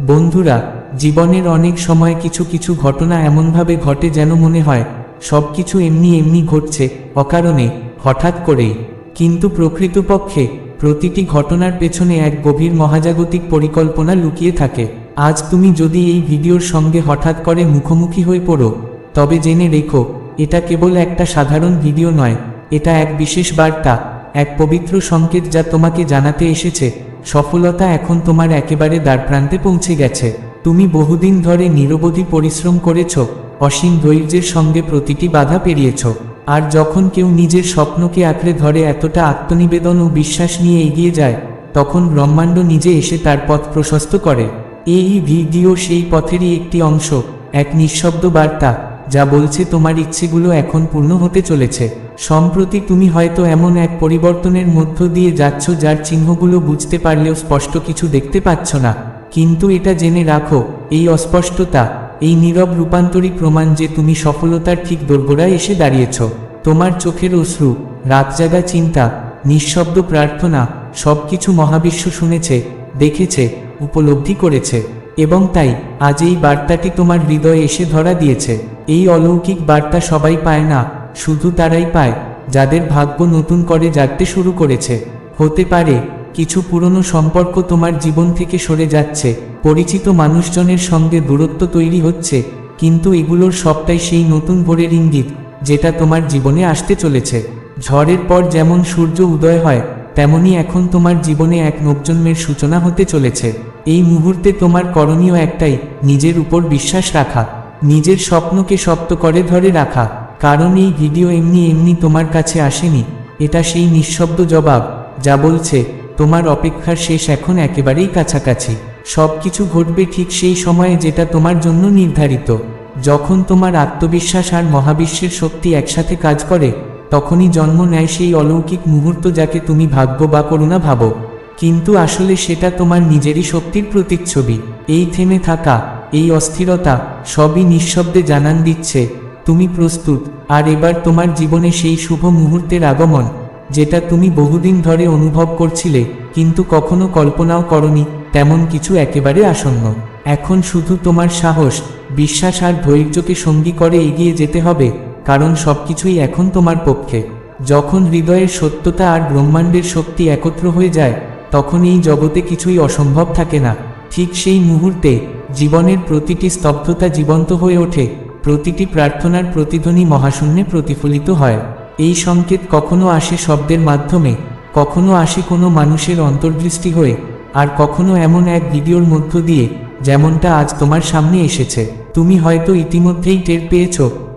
বন্ধুরা, জীবনের অনেক সময় কিছু কিছু ঘটনা এমনভাবে ঘটে যেন মনে হয় সব কিছু এমনি এমনি ঘটছে, অকারণে, হঠাৎ করেই। কিন্তু প্রকৃতপক্ষে, প্রতিটি ঘটনার পেছনে এক গভীর মহাজাগতিক পরিকল্পনা লুকিয়ে থাকে। আজ তুমি যদি এই ভিডিওর সঙ্গে হঠাৎ করে মুখোমুখি হয়ে পড়ো, তবে জেনে রেখো, এটা কেবল একটা সাধারণ ভিডিও নয়, এটা এক বিশেষ বার্তা। এক পবিত্র সংকেত যা তোমাকে জানাতে এসেছে। সফলতা এখন তোমার একেবারে দ্বারপ্রান্তে পৌঁছে গেছে। তুমি বহুদিন ধরে নিরবধি পরিশ্রম করেছ, অসীম ধৈর্যের সঙ্গে প্রতিটি বাধা পেরিয়েছ। আর যখন কেউ নিজের স্বপ্নকে আঁকড়ে ধরে এতটা আত্মনিবেদন ও বিশ্বাস নিয়ে এগিয়ে যায়, তখন ব্রহ্মাণ্ড নিজে এসে তার পথ প্রশস্ত করে। এই ভিডিও সেই পথেরই একটি অংশ, এক নিঃশব্দ বার্তা। যা বলছে তোমার ইচ্ছেগুলো এখন পূর্ণ হতে চলেছে। সম্প্রতি তুমি হয়তো এমন এক পরিবর্তনের মধ্য দিয়ে যাচ্ছ যার চিহ্নগুলো বুঝতে পারলেও স্পষ্ট কিছু দেখতে পাচ্ছ না। কিন্তু এটা জেনে রাখো, এই অস্পষ্টতা, এই নীরব রূপান্তরিক প্রমাণ যে তুমি সফলতার ঠিক দোরগোড়ায় এসে দাঁড়িয়েছ। তোমার চোখের অশ্রু, রাতজাগা চিন্তা, নিঃশব্দ প্রার্থনা, সবকিছু মহাবিশ্ব শুনেছে, দেখেছে, উপলব্ধি করেছে। এবং তাই, আজ এই বার্তাটি তোমার হৃদয়ে এসে ধরা দিয়েছে। এই অলৌকিক বার্তা সবাই পায় না, শুধু তারাই পায়, যাদের ভাগ্য নতুন করে জাগতে শুরু করেছে। হতে পারে, কিছু পুরনো সম্পর্ক তোমার জীবন থেকে সরে যাচ্ছে, পরিচিত মানুষজনের সঙ্গে দূরত্ব তৈরি হচ্ছে, কিন্তু এগুলোর সবটাই সেই নতুন ভোরের ইঙ্গিত, যেটা তোমার জীবনে আসতে চলেছে। ঝড়ের পর যেমন সূর্য উদয় হয়, তেমনি এখন তোমার জীবনে এক নবজন্মের সূচনা হতে চলেছে। এই মুহূর্তে তোমার করণীয় একটাই, নিজের উপর বিশ্বাস রাখা। নিজের স্বপ্নকে শক্ত করে ধরে রাখা। কারণ এই ভিডিও এমনি এমনি তোমার কাছে আসেনি। এটা সেই নিঃশব্দ জবাব, যা বলছে, তোমার অপেক্ষার শেষ এখন একেবারেই কাছাকাছি। সব কিছু ঘটবে ঠিক সেই সময়ে যেটা তোমার জন্য নির্ধারিত। যখন তোমার আত্মবিশ্বাস আর মহাবিশ্বের শক্তি একসাথে কাজ করে, তখনই জন্ম নেয় সেই অলৌকিক মুহূর্ত যাকে তুমি ভাগ্য বা করুণা ভাবো। কিন্তু আসলে সেটা তোমার নিজেরই শক্তির প্রতিচ্ছবি এই থেমে থাকা, এই অস্থিরতা, সবই নিঃশব্দে জানান দিচ্ছে, তুমি প্রস্তুত, আর এবার তোমার জীবনে সেই শুভ মুহূর্তের আগমন, যেটা তুমি বহুদিন ধরে অনুভব করছিলে, কিন্তু কখনো কল্পনাও করনি, তেমন কিছু একেবারে আসন্ন। এখন শুধু তোমার সাহস, বিশ্বাস আর ধৈর্যকে সঙ্গী করে এগিয়ে যেতে হবে, কারণ সবকিছুই এখন তোমার পক্ষে। যখন হৃদয়ের সত্যতা আর ব্রহ্মাণ্ডের শক্তি একত্র হয়ে যায় তখন এই জগতে কিছুই অসম্ভব থাকে না। ঠিক সেই মুহূর্তে জীবনের প্রতিটি স্তব্ধতা জীবন্ত হয়ে ওঠে, প্রতিটি প্রার্থনার প্রতিধ্বনি মহাশূন্যে প্রতিফলিত হয়। এই সংকেত কখনো আসে শব্দের মাধ্যমে, কখনো আসে কোনো মানুষের অন্তর্দৃষ্টি হয়ে, আর কখনো এমন এক ভিডিওর মধ্য দিয়ে, যেমনটা আজ তোমার সামনে এসেছে। তুমি হয়তো ইতিমধ্যেই টের পেয়েছ,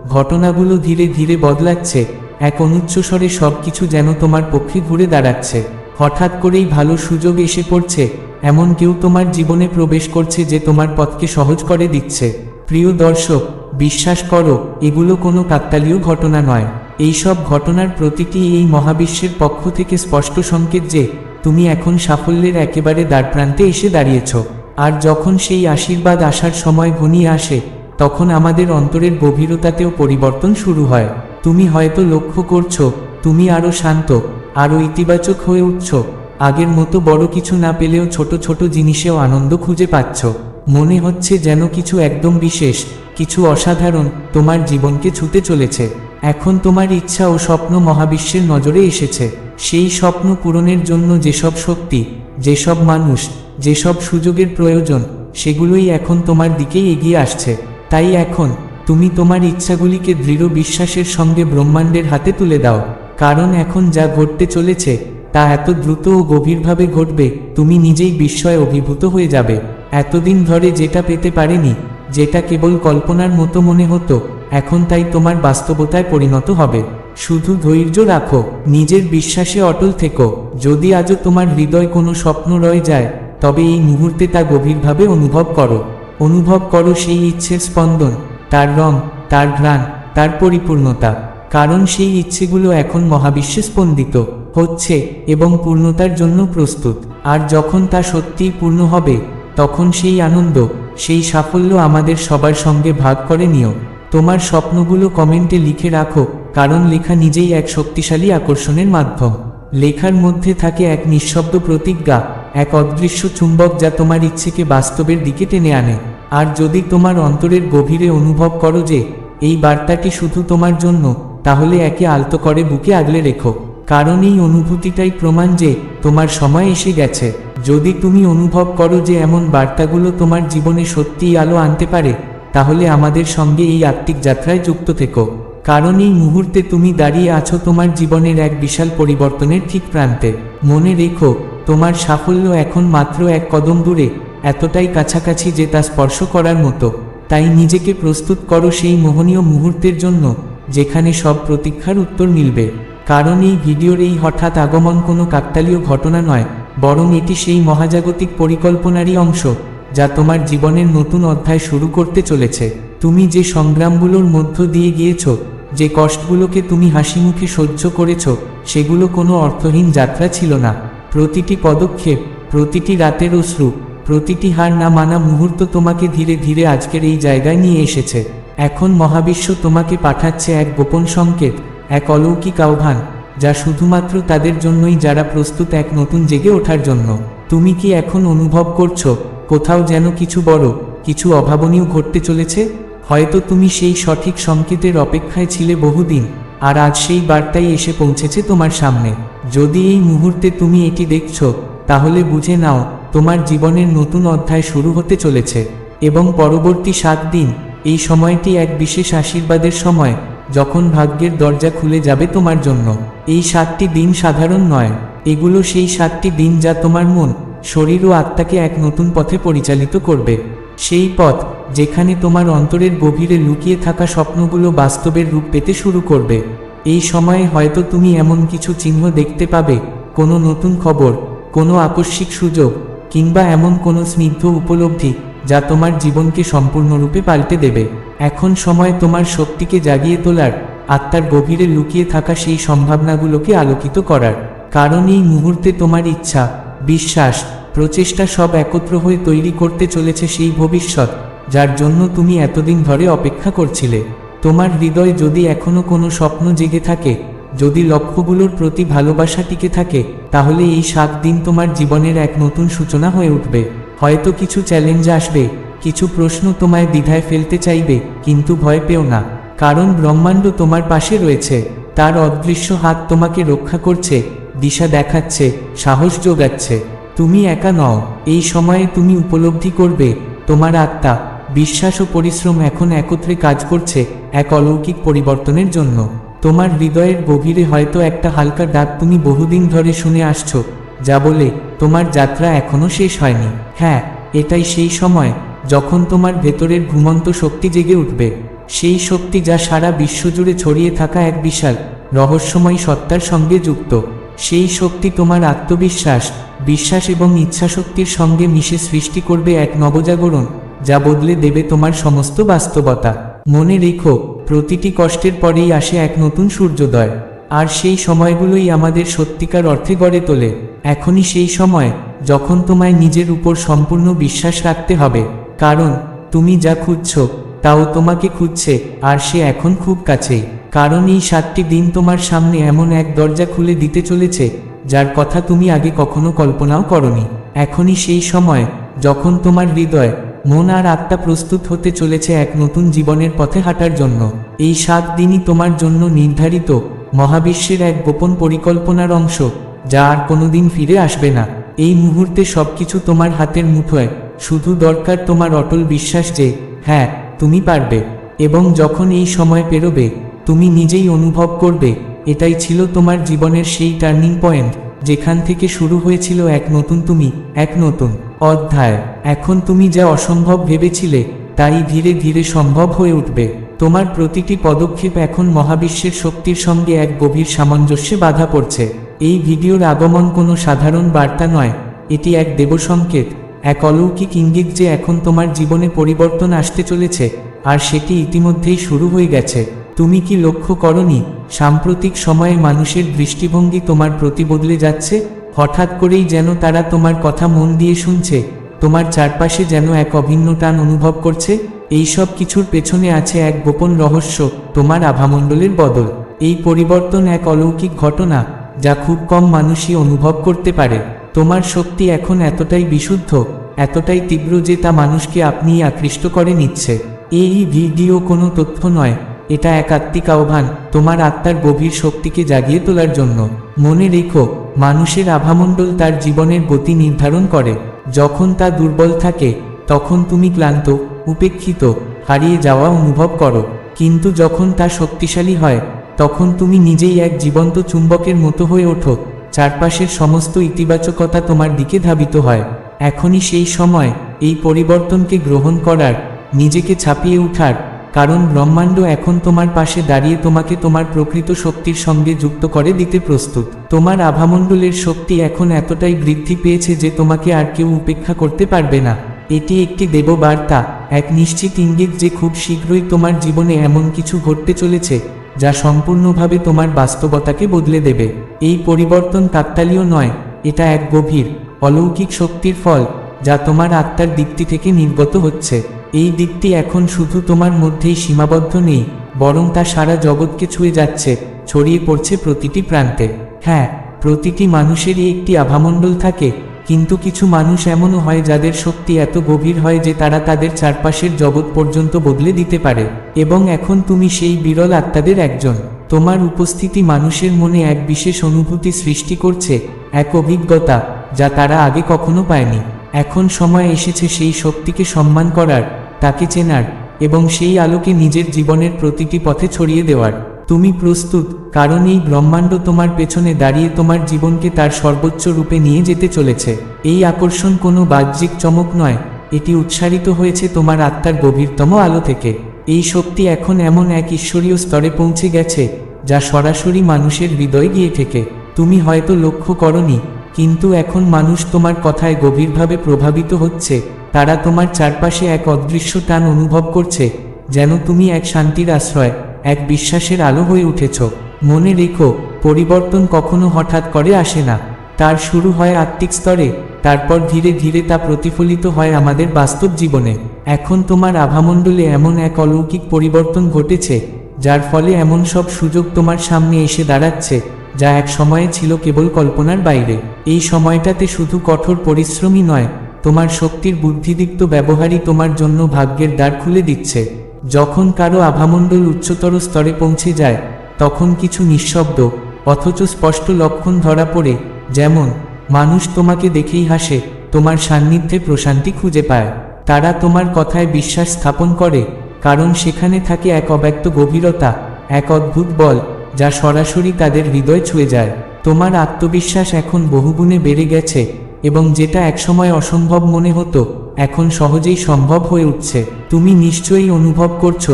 ঘটনাগুলো ধীরে ধীরে বদলাচ্ছে, এক অনুচ্চস্বরে সব কিছু যেন তোমার পক্ষে ঘুরে দাঁড়াচ্ছে। হঠাৎ করেই ভালো সুযোগ এসে পড়ছে, এমন কেউ তোমার জীবনে প্রবেশ করছে যে তোমার পথকে সহজ করে দিচ্ছে। প্রিয় দর্শক, বিশ্বাস করো, এগুলো কোনো কাকতালীয় ঘটনা নয়। এই সব ঘটনার প্রতিটি এই মহাবিশ্বের পক্ষ থেকে স্পষ্ট সংকেত যে, তুমি এখন সাফল্যের একেবারে দ্বারপ্রান্তে এসে দাঁড়িয়েছ। আর যখন সেই আশীর্বাদ আসার সময় ঘনিয়ে আসে, তখন আমাদের অন্তরের গভীরতাতেও পরিবর্তন শুরু হয়। তুমি হয়তো লক্ষ্য করছ, তুমি আরও শান্ত আরও ইতিবাচক হয়ে উঠছ। আগের মতো বড় কিছু না পেলেও ছোট ছোট জিনিসেও আনন্দ খুঁজে পাচ্ছ। মনে হচ্ছে যেন কিছু একদম বিশেষ, কিছু অসাধারণ তোমার জীবনকে ছুতে চলেছে। এখন তোমার ইচ্ছা ও স্বপ্ন মহাবিশ্বের নজরে এসেছে। সেই স্বপ্ন পূরণের জন্য যেসব শক্তি, যেসব মানুষ, যেসব সুযোগের প্রয়োজন, সেগুলোই এখন তোমার দিকেই এগিয়ে আসছে। তাই এখন তুমি তোমার ইচ্ছাগুলিকে দৃঢ় বিশ্বাসের সঙ্গে ব্রহ্মাণ্ডের হাতে তুলে দাও। কারণ এখন যা ঘটতে চলেছে, তা এত দ্রুত ও গভীরভাবে ঘটবে, তুমি নিজেই বিস্ময়ে অভিভূত হয়ে যাবে। এতদিন ধরে যেটা পেতে পারেনি, যেটা কেবল কল্পনার মতো মনে হতো, এখন তাই তোমার বাস্তবতায় পরিণত হবে। শুধু ধৈর্য রাখো, নিজের বিশ্বাসে অটল থেকো। যদি আজও তোমার হৃদয় কোনো স্বপ্ন রয়ে যায়, তবে এই মুহূর্তে তা গভীরভাবে অনুভব করো। অনুভব করো সেই ইচ্ছের স্পন্দন, তার রং, তার ঘ্রাণ, তার পরিপূর্ণতা। কারণ সেই ইচ্ছেগুলো এখন মহাবিশ্বে স্পন্দিত, হচ্ছে এবং পূর্ণতার জন্য প্রস্তুত। আর যখন তা সত্যিই পূর্ণ হবে, তখন সেই আনন্দ, সেই সাফল্য আমাদের সবার সঙ্গে ভাগ করে নিও। তোমার স্বপ্নগুলো কমেন্টে লিখে রাখো, কারণ লেখা নিজেই এক শক্তিশালী আকর্ষণের মাধ্যম। লেখার মধ্যে থাকে এক নিঃশব্দ প্রতিজ্ঞা, এক অদৃশ্য চুম্বক যা তোমার ইচ্ছেকে বাস্তবের দিকে টেনে আনে। আর যদি তোমার অন্তরের গভীরে অনুভব করো যে, এই বার্তাটি শুধু তোমার জন্য তাহলে একে আলতো করে বুকে আগলে রেখো। কারণ এই অনুভূতিটাই প্রমাণ যে, তোমার সময় এসে গেছে। যদি তুমি অনুভব করো যে এমন বার্তাগুলো তোমার জীবনে সত্যিই আলো আনতে পারে, তাহলে আমাদের সঙ্গে এই আত্মিক যাত্রায় যুক্ত থেকো। কারণ এই মুহূর্তে তুমি দাঁড়িয়ে আছো তোমার জীবনের এক বিশাল পরিবর্তনের ঠিক প্রান্তে। মনে রেখো, তোমার সাফল্য এখন মাত্র এক কদম দূরে, এতটাই কাছাকাছি যে তা স্পর্শ করার মতো। তাই নিজেকে প্রস্তুত করো সেই মোহনীয় মুহূর্তের জন্য। যেখানে সব প্রতীক্ষার উত্তর মিলবে। কারণ এই ভিডিওর এই হঠাৎ আগমন কোনো কাকতালীয় ঘটনা নয়, বরং এটি সেই মহাজাগতিক পরিকল্পনারই অংশ, যা তোমার জীবনের নতুন অধ্যায় শুরু করতে চলেছে। তুমি যে সংগ্রামগুলোর মধ্য দিয়ে গিয়েছ, যে কষ্টগুলোকে তুমি হাসি মুখে সহ্য করেছ, সেগুলো কোনো অর্থহীন যাত্রা ছিল না। প্রতিটি পদক্ষেপ, প্রতিটি রাতের অশ্রু, প্রতিটি হার না মানা মুহূর্ত তোমাকে ধীরে ধীরে আজকের এই জায়গায় নিয়ে এসেছে। এখন মহাবিশ্ব তোমাকে পাঠাচ্ছে এক গোপন সংকেত, এক অলৌকিক আহ্বান, যা শুধুমাত্র তাদের জন্যই যারা প্রস্তুত এক নতুন জেগে ওঠার জন্য। তুমি কি এখন অনুভব করছ, কোথাও যেন কিছু বড়, কিছু অভাবনীয় ঘটতে চলেছে? হয়তো তুমি সেই সঠিক সংকেতের অপেক্ষায় ছিলে বহুদিন, আর আজ সেই বার্তাই এসে পৌঁছেছে তোমার সামনে। যদি এই মুহূর্তে তুমি এটি দেখছ, তাহলে বুঝে নাও, তোমার জীবনের নতুন অধ্যায় শুরু হতে চলেছে, এবং পরবর্তী সাত দিন এই সময়টি এক বিশেষ আশীর্বাদের সময়, যখন ভাগ্যের দরজা খুলে যাবে তোমার জন্য। এই সাতটি দিন সাধারণ নয়। এগুলো সেই সাতটি দিন যা তোমার মন, শরীর ও আত্মাকে এক নতুন পথে পরিচালিত করবে। সেই পথ, যেখানে তোমার অন্তরের গভীরে লুকিয়ে থাকা স্বপ্নগুলো বাস্তবের রূপ পেতে শুরু করবে। এই সময়ে হয়তো তুমি এমন কিছু চিহ্ন দেখতে পাবে, কোনো নতুন খবর, কোনো আকস্মিক সুযোগ, কিংবা এমন কোনো স্নিগ্ধ উপলব্ধি যা তোমার জীবনকে সম্পূর্ণরূপে পাল্টে দেবে। এখন সময় তোমার শক্তিকে জাগিয়ে তোলার, আত্মার গভীরে লুকিয়ে থাকা সেই সম্ভাবনাগুলোকে আলোকিত করার। কারণ এই মুহূর্তে তোমার ইচ্ছা, বিশ্বাস, প্রচেষ্টা সব একত্র হয়ে তৈরি করতে চলেছে সেই ভবিষ্যৎ, যার জন্য তুমি এতদিন ধরে অপেক্ষা করছিলে। তোমার হৃদয় যদি এখনও কোনো স্বপ্ন জেগে থাকে, যদি লক্ষ্যগুলোর প্রতি ভালোবাসা টিকে থাকে, তাহলে এই সাত দিন তোমার জীবনের এক নতুন সূচনা হয়ে উঠবে। হয়তো কিছু চ্যালেঞ্জ আসবে, কিছু প্রশ্ন তোমায় দ্বিধায় ফেলতে চাইবে, কিন্তু ভয় পেও না, কারণ ব্রহ্মাণ্ড তোমার পাশে রয়েছে, তার অদৃশ্য হাত তোমাকে রক্ষা করছে, দিশা দেখাচ্ছে, সাহস যোগাচ্ছে, তুমি একা নও, এই সময়ে তুমি উপলব্ধি করবে, তোমার আত্মা, বিশ্বাস ও পরিশ্রম এখন একত্রে কাজ করছে, এক অলৌকিক পরিবর্তনের জন্য, তোমার হৃদয়ের গভীরে হয়তো একটা হালকা ডাক তুমি বহুদিন ধরে শুনে আসছো যা বলে, তোমার যাত্রা এখনও শেষ হয়নি। হ্যাঁ এটাই সেই সময়, যখন তোমার ভেতরের ঘুমন্ত শক্তি জেগে উঠবে। সেই শক্তি যা সারা বিশ্বজুড়ে ছড়িয়ে থাকা এক বিশাল, রহস্যময় সত্তার সঙ্গে যুক্ত। সেই শক্তি তোমার আত্মবিশ্বাস, বিশ্বাস এবং ইচ্ছাশক্তির সঙ্গে মিশে সৃষ্টি করবে এক নবজাগরণ, যা বদলে দেবে তোমার সমস্ত বাস্তবতা। মনে রেখো, প্রতিটি কষ্টের পরেই আসে এক নতুন সূর্যোদয়। আর সেই সময়গুলোই আমাদের সত্যিকার অর্থে গড়ে তোলে। এখনই সেই সময় যখন তোমায় নিজের উপর সম্পূর্ণ বিশ্বাস রাখতে হবে। কারণ, তুমি যা খুঁজছ, তাও তোমাকে খুঁজছে, আর সে এখন খুব কাছেই কারণ এই সাতটি দিন তোমার সামনে এমন এক দরজা খুলে দিতে চলেছে, যার কথা তুমি আগে কখনো কল্পনাও করনি। এখনই সেই সময় যখন তোমার হৃদয়, মন আর আত্মা প্রস্তুত হতে চলেছে এক নতুন জীবনের পথে হাঁটার জন্য। এই সাত দিনই তোমার জন্য নির্ধারিত মহাবিশ্বের এক গোপন পরিকল্পনার অংশ। যা আর কোনোদিন ফিরে আসবে না। এই মুহূর্তে সবকিছু তোমার হাতের মুঠোয়। শুধু দরকার তোমার অটল বিশ্বাস যে হ্যাঁ তুমি পারবে। এবং যখন এই সময় পেরোবে, তুমি নিজেই অনুভব করবে। এটাই ছিল তোমার জীবনের সেই টার্নিং পয়েন্ট যেখান থেকে শুরু হয়েছিল এক নতুন তুমি, এক নতুন অধ্যায়। এখন তুমি যা অসম্ভব ভেবেছিলে, তাই ধীরে ধীরে সম্ভব হয়ে উঠবে। তোমার প্রতিটি পদক্ষেপ এখন মহাবিশ্বের শক্তির সঙ্গে এক গভীর সামঞ্জস্যে বাধা পড়ছে। এই ভিডিওর আগমন কোনো সাধারণ বার্তা নয়, এটি এক দেবসংকেত, এক অলৌকিক ইঙ্গিত যে এখন তোমার জীবনে পরিবর্তন আসতে চলেছে, আর সেটি ইতিমধ্যেই শুরু হয়ে গেছে। তুমি কি লক্ষ্য করনি, সাম্প্রতিক সময়ে মানুষের দৃষ্টিভঙ্গি তোমার প্রতি বদলে যাচ্ছে? হঠাৎ করেই যেন তারা তোমার কথা মন দিয়ে শুনছে, তোমার চারপাশে যেন এক অভিন্ন টান অনুভব করছে। এই সব কিছুর পেছনে আছে এক গোপন রহস্য, তোমার আভামণ্ডলের বদল। এই পরিবর্তন এক অলৌকিক ঘটনা যা খুব কম মানুষই অনুভব করতে পারে। তোমার শক্তি এখন এতটাই বিশুদ্ধ, এতটাই তীব্র যে তা মানুষকে আপনিই আকৃষ্ট করে নিচ্ছে। এই ভিডিও কোনো তথ্য নয়, এটা এক আত্মিক আহ্বান তোমার আত্মার গভীর শক্তিকে জাগিয়ে তোলার জন্য। মনে রেখো, মানুষের আভামণ্ডল তার জীবনের গতি নির্ধারণ করে। যখন তা দুর্বল থাকে, তখন তুমি ক্লান্ত, উপেক্ষিত, হারিয়ে যাওয়া অনুভব করো। কিন্তু যখন তা শক্তিশালী হয় তখন তুমি নিজেই এক জীবন্ত চুম্বকের মতো হয়ে ওঠো, চারপাশের সমস্ত ইতিবাচকতা তোমার দিকে ধাবিত হয়। এখনই সেই সময়, এই পরিবর্তনকে গ্রহণ করার, নিজেকে ছাপিয়ে উঠার, কারণ ব্রহ্মাণ্ড এখন তোমার পাশে দাঁড়িয়ে তোমাকে তোমার প্রকৃত শক্তির সঙ্গে যুক্ত করে দিতে প্রস্তুত। তোমার আভামণ্ডলের শক্তি এখন এতটাই বৃদ্ধি পেয়েছে যে তোমাকে আর কেউ উপেক্ষা করতে পারবে না। এটি একটি দেববার্তা, এক নিশ্চিত ইঙ্গিত যে খুব শীঘ্রই তোমার জীবনে এমন কিছু ঘটতে চলেছে। যা সম্পূর্ণভাবে তোমার বাস্তবতাকে বদলে দেবে। এই পরিবর্তন কাকতালীয় নয়, এটা এক গভীর, অলৌকিক শক্তির ফল, যা তোমার আত্মার দিকটি থেকে নির্গত হচ্ছে। এই দিকটি এখন শুধু তোমার মধ্যেই সীমাবদ্ধ নেই, বরং তা সারা জগৎকে ছুঁয়ে যাচ্ছে, ছড়িয়ে পড়ছে প্রতিটি প্রান্তে। হ্যাঁ প্রতিটি মানুষেরই একটি আভামণ্ডল থাকে কিন্তু কিছু মানুষ এমনও হয় যাদের শক্তি এত গভীর হয় যে তারা তাদের চারপাশের জগৎ পর্যন্ত বদলে দিতে পারে। এবং এখন তুমি সেই বিরল আত্মাদের একজন। তোমার উপস্থিতি মানুষের মনে এক বিশেষ অনুভূতি সৃষ্টি করছে, এক অভিজ্ঞতা, যা তারা আগে কখনো পায়নি। এখন সময় এসেছে সেই শক্তিকে সম্মান করার, তাকে চেনার, এবং সেই আলোকে নিজের জীবনের প্রতিটি পথে ছড়িয়ে দেওয়ার। তুমি প্রস্তুত, কারণ এই ব্রহ্মাণ্ড তোমার পেছনে দাঁড়িয়ে তোমার জীবনকে তার সর্বোচ্চ রূপে নিয়ে যেতে চলেছে। এই আকর্ষণ কোনো বাহ্যিক চমক নয়, এটি উৎসারিত হয়েছে তোমার আত্মার গভীরতম আলো থেকে। এই শক্তি এখন এমন এক ঈশ্বরীয় স্তরে পৌঁছে গেছে, যা সরাসরি মানুষের হৃদয়ে গিয়ে থেকে। তুমি হয়তো লক্ষ্য করনি, কিন্তু এখন মানুষ তোমার কথায় গভীরভাবে প্রভাবিত হচ্ছে। তারা তোমার চারপাশে এক অদৃশ্য টান অনুভব করছে, যেন তুমি এক শান্তির আশ্রয়। এক বিশ্বাসের আলো হয়ে উঠেছ। মনে রেখো, পরিবর্তন কখনো হঠাৎ করে আসে না। তার শুরু হয় আত্মিক স্তরে, তারপর ধীরে ধীরে তা প্রতিফলিত হয় আমাদের বাস্তব জীবনে। এখন তোমার আভামণ্ডলে এমন এক অলৌকিক পরিবর্তন ঘটেছে, যার ফলে এমন সব সুযোগ তোমার সামনে এসে দাঁড়াচ্ছে, যা এক সময়ে ছিল কেবল কল্পনার বাইরে। এই সময়টাতে শুধু কঠোর পরিশ্রমই নয়, তোমার শক্তির বুদ্ধিদীপ্ত ব্যবহারই তোমার জন্য ভাগ্যের দ্বার খুলে দিচ্ছে। যখন কারও আভামণ্ডল উচ্চতর স্তরে পৌঁছে যায়, তখন কিছু নিঃশব্দ, অথচ স্পষ্ট লক্ষণ ধরা পড়ে, যেমন, মানুষ তোমাকে দেখেই হাসে, তোমার সান্নিধ্যে প্রশান্তি খুঁজে পায়। তারা তোমার কথায় বিশ্বাস স্থাপন করে, কারণ সেখানে থাকে এক অব্যক্ত গভীরতা, এক অদ্ভুত বল, যা সরাসরি তাদের হৃদয় ছুঁয়ে যায়। তোমার আত্মবিশ্বাস এখন বহুগুণে বেড়ে গেছে এবং যেটা একসময় অসম্ভব মনে হতো, এখন সহজেই সম্ভব হয়ে উঠছে। তুমি নিশ্চয়ই অনুভব করছ,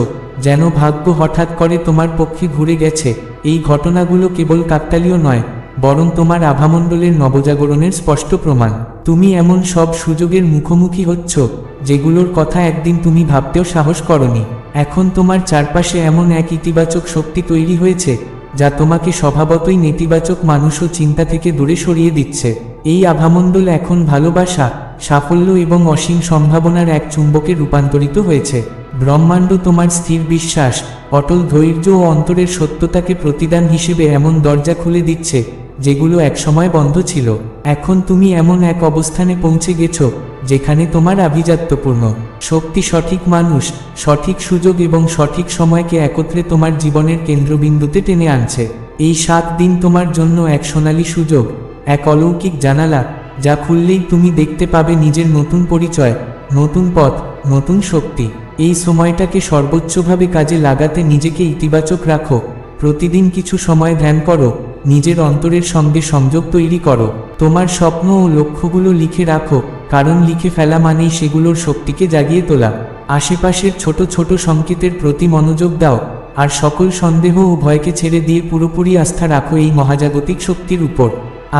যেন ভাগ্য হঠাৎ করে তোমার পক্ষে ঘুরে গেছে। এই ঘটনাগুলো কেবল কাকতালীয় নয়, বরং তোমার আভামণ্ডলের নবজাগরণের স্পষ্ট প্রমাণ। তুমি এমন সব সুযোগের মুখোমুখি হচ্ছ, যেগুলোর কথা একদিন তুমি ভাবতেও সাহস করনি। এখন তোমার চারপাশে এমন এক ইতিবাচক শক্তি তৈরি হয়েছে যা তোমাকে স্বভাবতই নেতিবাচক মানুষ ও চিন্তা থেকে দূরে সরিয়ে দিচ্ছে। এই আভামণ্ডল এখন ভালোবাসা, সাফল্য এবং অসীম সম্ভাবনার এক চুম্বকে রূপান্তরিত হয়েছে। ব্রহ্মাণ্ড তোমার স্থির বিশ্বাস, অটল ধৈর্য ও অন্তরের সত্যতাকে প্রতিদান হিসেবে এমন দরজা খুলে দিচ্ছে, যেগুলো একসময় বন্ধ ছিল। এখন তুমি এমন এক অবস্থানে পৌঁছে গেছো যেখানে তোমার আভিজাত্যপূর্ণ। শক্তি সঠিক মানুষ, সঠিক সুযোগ এবং সঠিক সময়কে একত্রে তোমার জীবনের কেন্দ্রবিন্দুতে টেনে আনছে। এই সাত দিন তোমার জন্য এক সোনালী সুযোগ, এক অলৌকিক জানালা, যা খুললেই তুমি দেখতে পাবে নিজের নতুন পরিচয়, নতুন পথ, নতুন শক্তি। এই সময়টাকে সর্বোচ্চভাবে কাজে লাগাতে নিজেকে ইতিবাচক রাখো। প্রতিদিন কিছু সময় ধ্যান করো, নিজের অন্তরের সঙ্গে সংযোগ তৈরি করো। তোমার স্বপ্ন ও লক্ষ্যগুলো লিখে রাখো, কারণ লিখে ফেলা মানেই সেগুলোর শক্তিকে জাগিয়ে তোলা। আশেপাশের ছোট ছোট সংকেতের প্রতি মনোযোগ দাও, আর সকল সন্দেহ ও ভয়কে ছেড়ে দিয়ে পুরোপুরি আস্থা রাখো এই মহাজাগতিক শক্তির উপর।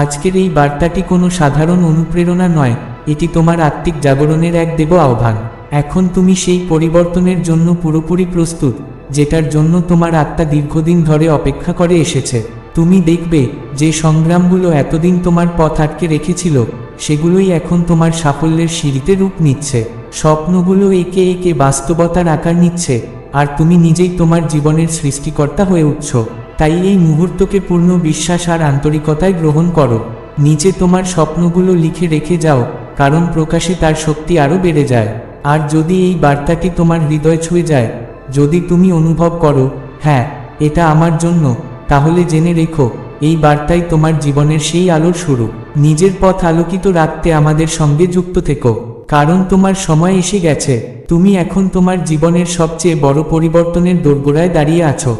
আজকের এই বার্তাটি কোনো সাধারণ অনুপ্রেরণা নয়, এটি তোমার আত্মিক জাগরণের এক দেব আহ্বান। এখন তুমি সেই পরিবর্তনের জন্য পুরোপুরি প্রস্তুত, যেটার জন্য তোমার আত্মা দীর্ঘদিন ধরে অপেক্ষা করে এসেছে। তুমি দেখবে, যে সংগ্রামগুলো এতদিন তোমার পথ আটকে রেখেছিল, সেগুলোই এখন তোমার সাফল্যের সিঁড়িতে রূপ নিচ্ছে। স্বপ্নগুলো একে একে বাস্তবতার আকার নিচ্ছে, আর তুমি নিজেই তোমার জীবনের সৃষ্টিকর্তা হয়ে উঠছ। তাই এই মুহূর্তকে পূর্ণ বিশ্বাস আর আন্তরিকতায় গ্রহণ করো। নিচে তোমার স্বপ্নগুলো লিখে রেখে যাও, কারণ প্রকাশে তার শক্তি আরও বেড়ে যায়। আর যদি এই বার্তাটি তোমার হৃদয় ছুঁয়ে যায়, যদি তুমি অনুভব করো হ্যাঁ এটা আমার জন্য তাহলে জেনে রেখো, এই বার্তাই তোমার জীবনের সেই আলোর শুরু। নিজের পথ আলোকিত রাখতে আমাদের সঙ্গে যুক্ত থেকো। কারণ তোমার সময় এসে গেছে। তুমি এখন তোমার জীবনের সবচেয়ে বড় পরিবর্তনের দোরগোড়ায় দাঁড়িয়ে আছো।